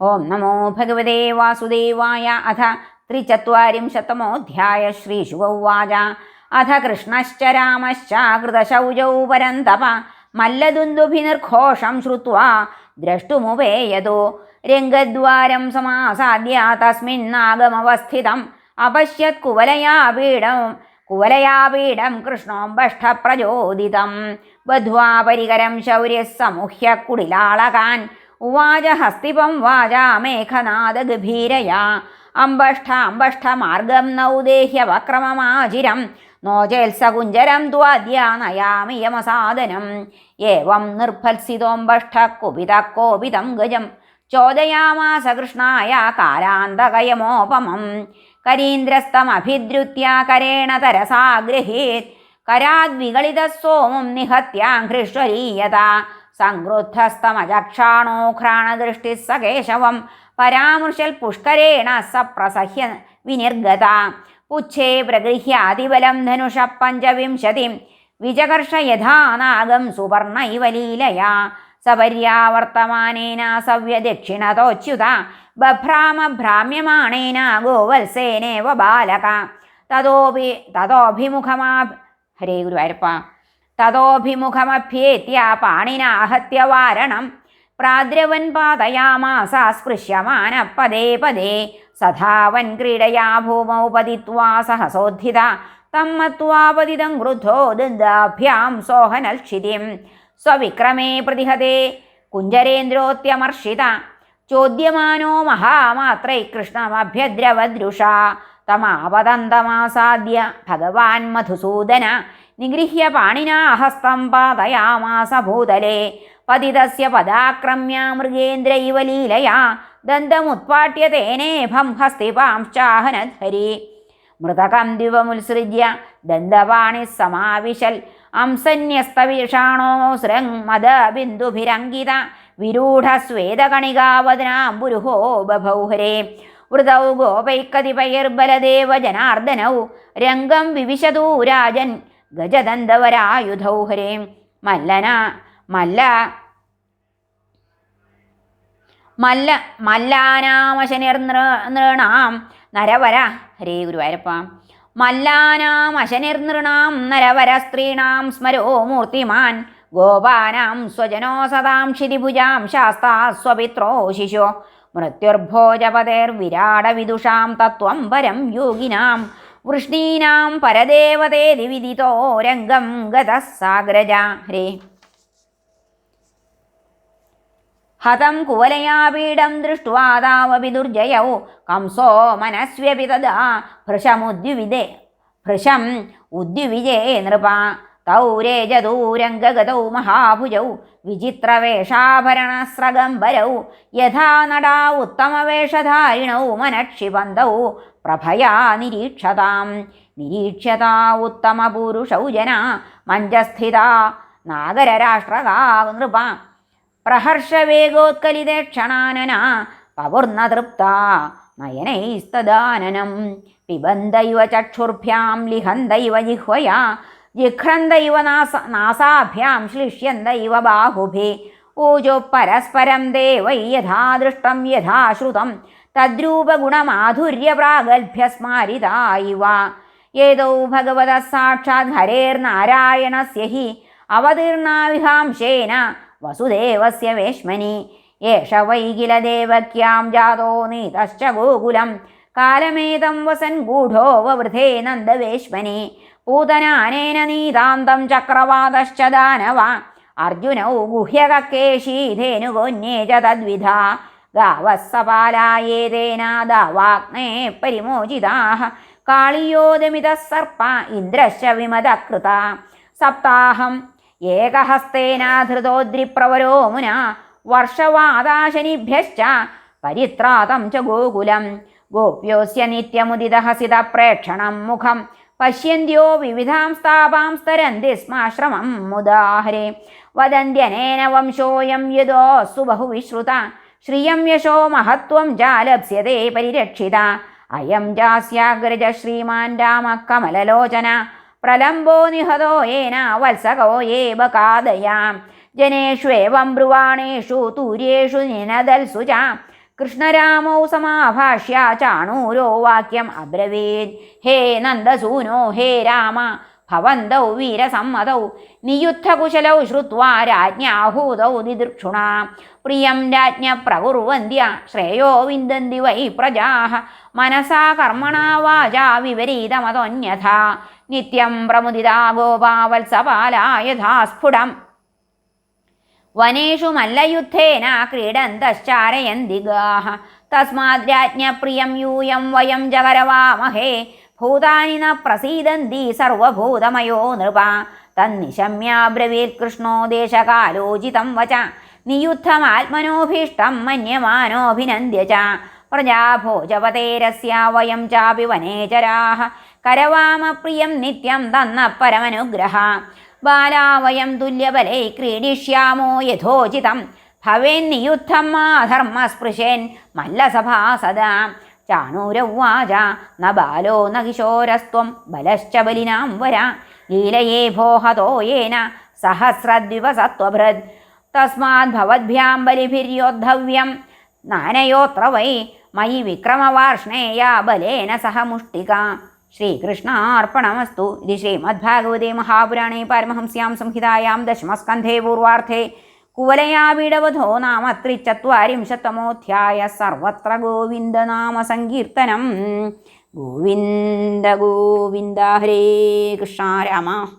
ഓം നമോ ഭഗവതേ വാസുദേവായ അഥ ത്രിചത്വാരിംശത്തമോऽധ്യായ ശ്രീശുഗൗവാച അഥ കൃഷ്ണശ്ച രാമശ്ചാകൃതശൗചൗ പരന്തപ. മല്ലദുന്ദുഭിനിർഘോഷം ശ്രുത്വാ. ദ്രഷ്ടുമുപേയതോ. രംഗദ്വാരം സമാസാദ്യ തസ്മിന്നാഗമവസ്ഥിതം അപശ്യത് കുവലയാ പീഠം കുവലയാ പീഠം കൃഷ്ണോംബഷ്ടപ്രചോദിതം ബദ്ധ്വാ പരികരം ശൗര്യः സമുഹ്യ കുടിലാളകാൻ ഉവാച ഹസ്തിപം വാചാ മേഘനാദഗഭീരയാ മാർഗം നൗദേഹ്യ വക്രമമാചിരം നോചേത്സകുഞ്ചരം ത്വാദ്യ നയാമി യമസാദനം. ഏവം നിർഭത്സിതോമ്പഷ്ട കുപിത കോപിതം ഗജം. ചോദയാമാസ കൃഷ്ണായ കാലാന്തകയമോപമം. കരീന്ദ്രസ്തമഭിദ്രുത്യ കരേണ തരസാ ഗൃഹീത് കരാദ്വിഗളിത സോമം നിഹത്യാഘ്രിഷ്വരീയത സ കേശവം. പരാമൃശൽ പുഷ്കരേണ സ പ്രസഹ്യ വിനിർഗത. പുച്ഛേ പ്രഗൃഹ്യാതിബലം ധനുഷ പഞ്ചവിംശതിം. വിജകർഷ യഥാനാഗം സുവർണ ഇവ ലീലയാ. സപര്യാവർത്തമാനേന സവ്യദക്ഷിണതോച്യുത ബഭ്രാമ ഭ്രാമ്യമാണേന ഗോവത്സേനേവ ബാലക. തതോപി തതോഭിമുഖമാ ഹരേ ഗുരുവായൂരപ്പ. തതോഭിമുഖമഭ്യേത്യ പാണിനാഹത്യ വാരണം പ്രാദ്രവൻ പാതയാമാസ സ്പൃശ്യമാന പദേ പദേ സധാവൻ ക്രീഡയാ ഭൂമൗ പതിത്വാ സഹസോദ്ധിത. തം മത്വാ പതിതം ക്രുദ്ധോ ദന്താഭ്യാം സോഹനൽക്ഷിതിം. സ്വവിക്രമേ പ്രതിഹതേ. കുഞ്ചരേന്ദ്രോത്യമർഷിത. ചോദ്യമാനോ മഹാമാത്രൈ കൃഷ്ണമഭ്യദ്രവദൃഷ. തമാപതന്തമാസാദ്യ ഭഗവാൻ മധുസൂദന. നിഗൃഹ്യ പാണിനാ ഹസ്തം പാതയാമാസ ഭൂതലേ. പതിതസ്യ പദാക്രമ്യ മൃഗേന്ദ്ര ഇവ ലീലയാ. ദന്തമുത്പാട്യ തേനേഭം ഹസ്തിപാംശ്ചാഹനധരി മൃതകം ദിവമുത്സൃജ്യ ദന്തപാണി സമാവിശൽ. അംസന്യസ്തവിഷാണോ സൃങ് മദബിന്ദുഭിരങ്കിത വിരൂഢസ്വേദകണികാവദനാംബുരുഹോ ബഭൗഹരേ. വൃതൗ ഗോപൈക്കതിപൈർബലദേവ ജനാർദ്ദനൗ. രംഗം വിവിശതൂ രാജൻ. ഗജദന്തവരായുധൗ ഹരേ മല്ലന മല്ല മല്ല മല്ലാനാമശനിർനൃണാം നരവര. ഹരേ ഗുരുവായൂരപ്പ. മല്ലാനാമശനിർനൃണാം നരവര സ്ത്രീണാം സ്മരോ മൂർത്തിമാൻ ഗോപാനാം സ്വജനോ സദാം ക്ഷിതിഭുജാം ശാസ്താ സ്വപിത്രോ ശിശോ. മൃത്യുർഭോജപതേർവിരാടവിദുഷാം തത്വം പരം യോഗിനാം. വൃഷ്ണീനാം പരദേവതേ ദിവിദിതോ രംഗം ഗതഃ സാഗ്രജ. ഹരേ. ഹതം കുവലയാപീഠം ദൃഷ്ട്വാ താവപി ദുർജയൗ കംസോ മനസ്വ്യപി തദാ ഭൃശമുദ്യുവിദേ ഭൃശം ഉദ്യുവിജേ നൃപ തൗ രേജദൂരംഗഗതൗ മഹാഭുജൗ വിചിത്രവേഷാഭരണസ്രഗംബരൗ യഥാ നടാ ഉത്തമവേഷധാരിണൗ മനക്ഷിപന്തൗ പ്രഭയാ നിരീക്ഷതാം. നിരീക്ഷ്യതാ ഉത്തമപുരുഷൗ ജന മഞ്ചസ്ഥിത നാഗരരാഷ്ട്രകാ നൃപ പ്രഹർഷവേഗോത്കലിതക്ഷണാനന പവുർണതൃപ്ത നയനൈസ്തദാനനം. പിബന്ധൈവ ചക്ഷുർഭ്യാം ലിഹന്തൈവ ജിഹ്വയാ ജിഘ്രന്തൈവ നാസ നാസാഭ്യാം ശ്ലിഷ്യന്തൈവ ബാഹുഭി ഊജോ പരസ്പരം ദേവൈ യഥാ ദൃഷ്ടം യഥാ ശ്രുതം തദ്രൂപഗുണമാധുര്യപ്രാഗൽഭ്യസ്മാരിത ഇവ ഏതൗ ഭഗവത സാക്ഷാത് ഹരേർനാരായണസ്യ ഹി അവതീർണാവിഹാംശേന വസുദേവസ്യ വേശ്മനി ഏഷ വൈകിലദേവക്യാം ജാതോ നീതശ്ച ഗോകുലം കാലമേതം വസൻ ഗൂഢോ വവൃധേ നന്ദവേശ്മനി പൂതനാനേന നീതാന്തം ചക്രവാതശ്ച ദാനവ. അർജുനൗ ഗുഹ്യകക്കേശീധേനുഗോന്യേ ച തദ്വിധ. ഗാവസ്സപാലായേതേനാദവാഗ്നേ പരിമോചിതാഹ. കാളിയോദമിത പരിമോചിതാः കാളിയോദമിതः സർപ്പ ഇന്ദ്രശ്ച വിമതകൃത സപ്താഹം ഏകഹസ്തേനാധൃതോദ്രിപ്രവരോ മുന. വർഷവാദാശനിഭ്യശ്ച പരിത്രാതം ച ഗോകുലം. ഗോപ്യോസ്യ നിത്യമുദിതഹസിതപ്രേക്ഷണം മുഖം. പശ്യന്ത്യോ വിവിധാം സ്ഥാപാം സ്തരന്തി സ്മാശ്രമം മുദാഹരെ വദന്ത്യനേന വംശോയം യദോസ്സു സുബഹുവിശ്രുത ശ്രിയം യശോ മഹത്വം ജാലപ്സ്യതേ പരിരക്ഷിത അയം ജാസ്യാഗ്രജ ശ്രീമാൻ രാമ കമലലോചന പ്രലംബോ നിഹതോ യേന വത്സകോ ഏവ കാദയാം ജനേഷ്വേവം ബ്രുവാണേഷു തൂര്യേഷു നിനദൽസു ച കൃഷ്ണരാമൗ സമാഭാഷ്യ ചാണൂരോ വാക്യം അബ്രവീത് ഹേ നന്ദസൂനോ ഹേ രാമ ഭവന്തൗ വീരസമ്മതൗ നിയുദ്ധകുശലൗ ശ്രുത്വാ രാജ്ഞാഹൂതൗ നിദൃക്ഷുണ. പ്രിയം രാജ്ഞ പ്രകുർവന്ധ്യ ശ്രേയോ വിന്ദന്തി വൈ പ്രജാ മനസാ കർമ്മണ വാചാ വിപരീതമതൊന്യഥ. നിത്യം പ്രമുദിതാ ഗോപാവത്സപാലാ യഥാ സ്ഫുടം വനേഷു മല്ലയുദ്ധേന ക്രീഡന്തശ്ചാരയന്തി ഗാഹ തസ്മാത് രാജ്ഞപ്രിയം യൂയം വയം ജഗരവാമഹേ ഭൂതാനി ന പ്രസീദന്തി സർവഭൂതമയോ നൃപ. തന്നിശമ്യാബ്രവീത് കൃഷ്ണോ ദേശകാലോചിതം വച. നിയുദ്ധമാത്മനോഭീഷ്ടം മന്യമാനോഭിനന്ദ്യ ച. പ്രജാഭോജപതേരസ്യ വയം ചാപി വനേചരാഹ. കരവാമ പ്രിയം നിത്യം തന്ന പരമനുഗ്രഹ. ബാലാവയം തുല്യബലൈ ക്രീഡിഷ്യാമോ യഥോചിതം. ഭവേന്നിയുദ്ധം മാധർമ്മസ്പൃശേൻ മല്ലസഭാ സദാ. ചാണൂരവാച. ന ബാലോ ന കിശോരസ്ത്വം. ബലശ്ച ബലിനാം വര. ലീലയേ ഭോഹതോ യേന. സഹസ്രദ്വിപസത്വഭൃത് തസ്മാത് ഭവദ്ഭ്യാം ബലിഭിര്യോദ്ധവ്യം. നാനയോത്ര വൈ. മയി വിക്രമവാർഷ്ണേയ ബലേന സഹ മുഷ്ടിക. ശ്രീകൃഷ്ണാർപ്പണമസ്തു. ഇതി ശ്രീമദ്ഭാഗവതേ മഹാപുരാണേ പാരമഹംസ്യാം സംഹിതായാം ദശമസ്കന്ധേ പൂർവാർത്ഥേ. കുവലയാവിടവധോ നാമ ത്രിചത്വാരിംശത്തമോധ്യായ സർവത്ര ഗോവിന്ദനാമ സങ്കീർത്തനം. ഗോവിന്ദ ഗോവിന്ദ ഹരേ കൃഷ്ണ രാമ.